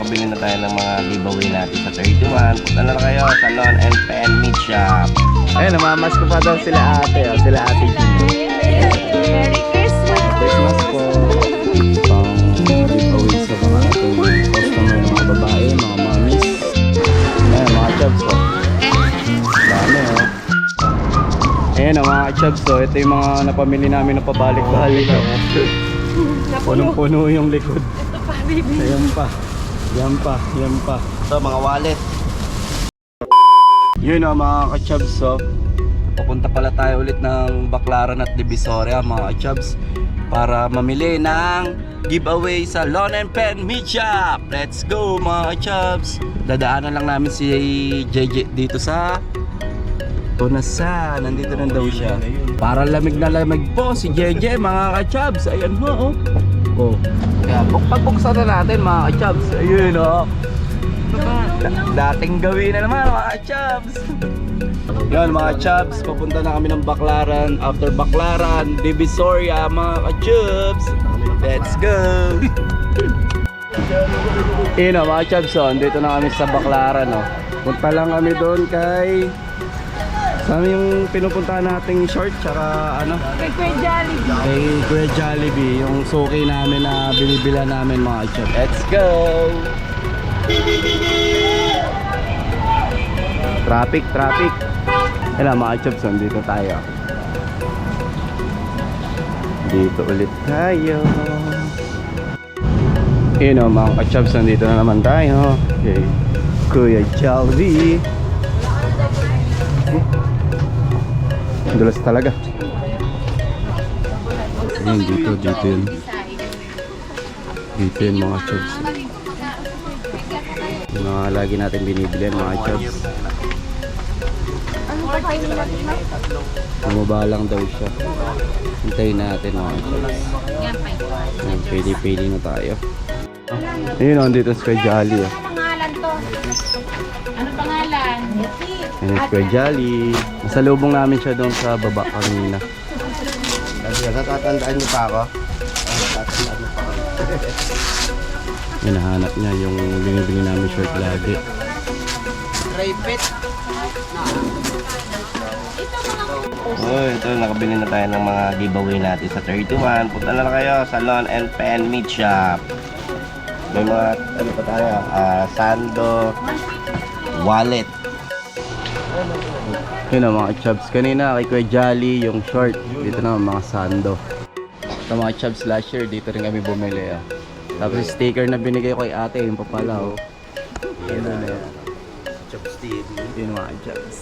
nakabili na tayo ng mga giveaway natin sa 31. Punta na lang kayo sa Lon and Pen Meat Shop. Ayun, namamas ko pa daw sila ate. Oh, sila ate Gino. Merry Christmas! Christmas po. Pang giveaway sa mga ating customer ng mga babae, mga mommies. Ayun, mga chubs po. Dami oh. Ayun oh, mga chubs oh. Ito yung mga napamili namin na pabalik-balik. Oh. Punong-puno yung likod. Ito pa, baby. Ayan pa. Yan pa. Yan pa. So, mga wallet. Yun oh, mga ka-chubs oh. Papunta pala tayo ulit ng Baclaran at Divisoria mga ka-chubs para mamili ng giveaway sa Lon and Pen Meat Shop. Let's go mga ka-chubs. Dadaanan lang namin si JJ dito sa Tunasa. Nandito na daw siya. Para lamig na lamig po si JJ mga ka-chubs. Ayan mo oh. Oh. Kaya buk- pagbuksan na natin mga ka-chubs. Ayun oh. Da- dating gawin na naman mga chubs. Yan mga chubs, papunta na kami ng Baclaran. After Baclaran, Divisoria mga ka-chubs. Let's go! Yun o mga chubs, oh, dito na kami sa Baclaran. Oh. Punta lang kami doon kay... Saan yung pinupuntahan nating short tsaka ano? Kay Kuya Jollibee. Kay Kuya Jollibee, yung suki namin na binibila namin mga chubs. Let's go! Traffic, traffic. Yan mga chubs, dito tayo. Dito ulit tayo. Yun o mga ka-chubs, nandito na naman tayo. Okay. Kuya Jollibee. Dulas talaga. Ayun, dito, dito yun. Dito yun mga chubs. Yung mga lagi natin binibili mga chubs. Ano pa kayo natin na? Bumaba lang daw siya. Hintayin natin mga chubs. Ayan, pili-pili na tayo. Ayun, nandito Kuya Jolly. Oh. Ano pangalan? Ano? Ayun, si Kuya Jolly. Masalubong namin siya doon sa baba kanina. Kasi natatandaan niyo pa ako? Natatandaan niyo pa ako. Hinahanap niya yung binibili namin short lagi. Tripit. Oh, ito nakabili na tayo ng mga giveaway natin sa 31. Punta na lang kayo sa Lon and Pen Meat Shop. May mga ano pa tayo, ah, sando, wallet. Yun ang mga chubs. Kanina kay Kuya Jolly yung short. Dito naman mga sando. Sa mga chubs last year, dito rin kami bumili. Ah. Tapos yung sticker na binigay ko kay ate, yung papala. Oh. Yun na yun. Chops TV. Yun mga chubs.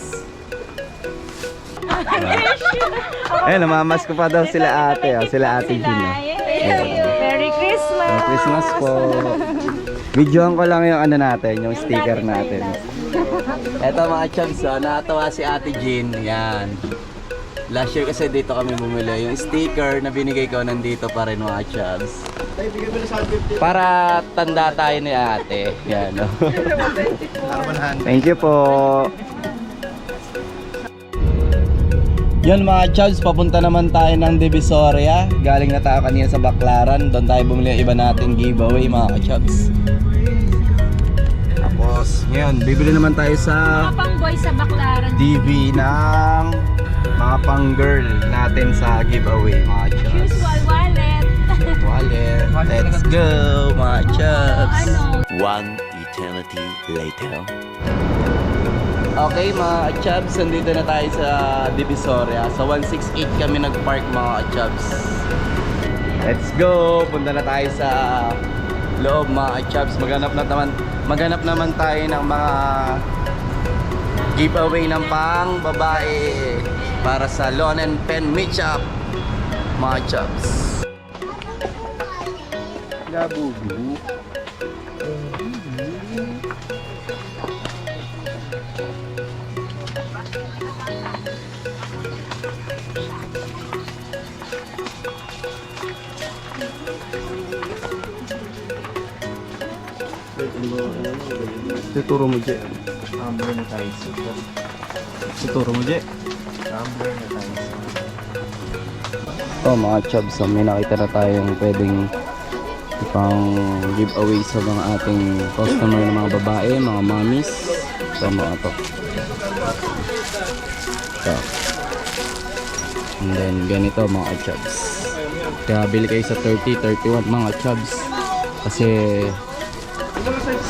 Ayun, namamas ko pa daw sila ate. Oh. Sila ate Gina. Merry Christmas! Po. Videoan ko lang yung ano natin, yung sticker natin. Eto mga chubs, oh, nakatawa si Ate Jean. Yan. Last year kasi dito kami bumili. Yung sticker na binigay ko nandito pa rin mga chubs. Para tanda tayo ni ate. Yan. Oh. Thank you po. Yan mga chubs, papunta naman tayo ng Divisoria. Galing na tayo kanina sa Baclaran. Doon tayo bumili ang iba nating giveaway mga chubs. Tapos, ngayon, bibili naman tayo sa Mga pang boy sa Baclaran. DV ng mga pang girl natin sa giveaway mga chubs. Usual wallet. Wallet. Let's go mga chubs. ano? One eternity later. Okay mga chubs, nandito na tayo sa Divisoria. Sa 168 kami nag-park mga chubs. Let's go! Punta na tayo sa loob mga chubs. Maghanap na naman, maghanap naman tayo ng mga giveaway ng pang babae para sa Lon and Pen Meet Shop mga chubs. Labubu. Tuturo mo, Je. Tumbler na tayo. Tuturo mo, Je. Tumbler na tayo. Oh, mga chubs, so may nakita na tayong pwedeng pang giveaway sa mga ating customer ng mga babae, mga mommies. So mga to. So. And then ganito mga chubs. Kaya bili kayo sa 30, 31 mga chubs. Kasi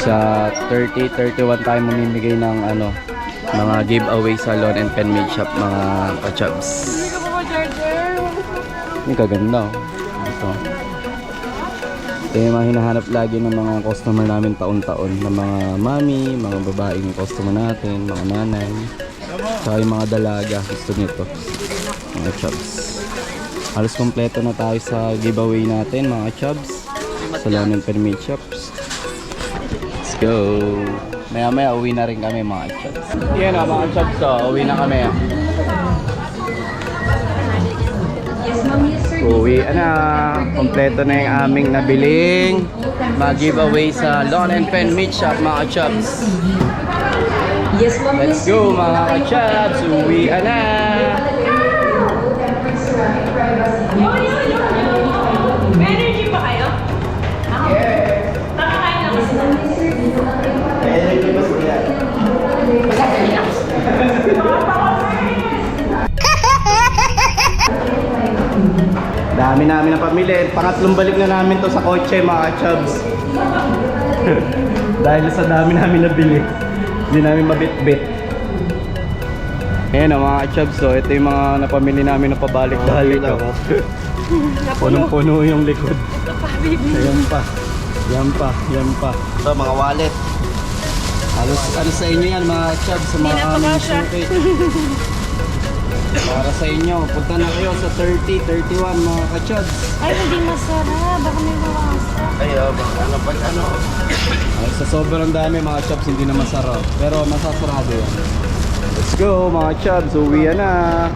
sa 30, 31 tayo mamimigay ng ano mga giveaway sa Lawn and Pen Made Shop mga kachubs. Ang kaganda oh. Ito. Ito yung mga hinahanap lagi ng mga customer namin taon-taon ng mga mami, mga babaeng customer natin, mga nanay. Tsaka yung mga dalaga gusto nito. Mga chubs. Halos kompleto na tayo sa giveaway natin mga chubs. Sa Pen Made Shops. Let's go! Maya maya uwi na rin kami mga chubs. Yan o mga chubs o, uwi na kami. Uwi na. Kompleto na yung aming nabiling mag-giveaway sa Lawn and Pen Meat Shop mga chubs. Let's go mga chubs. Uwi na. Dami namin na pamili. Pangatlong balik na namin to sa kotse mga chubs. Dahil sa dami namin nabili. Hindi namin mabit-bit. Ayan o mga chubs so ito yung mga napamili namin na pabalik-balik oh. Punong-puno yung likod. Ayan pa. Yan pa, yan pa. So mga wallet. Halos ano sa inyo yan mga chubs sa mga ammunition kit. Para sa inyo, punta na kayo sa 30, 31 mga ka-chubs. Ay, hindi masarap. Baka may mawasak. Ay, oh, baka ano pag ano. Ay, sa sobrang dami mga chubs hindi na masarap. Pero masasarado yan. Let's go mga chubs, uwi na.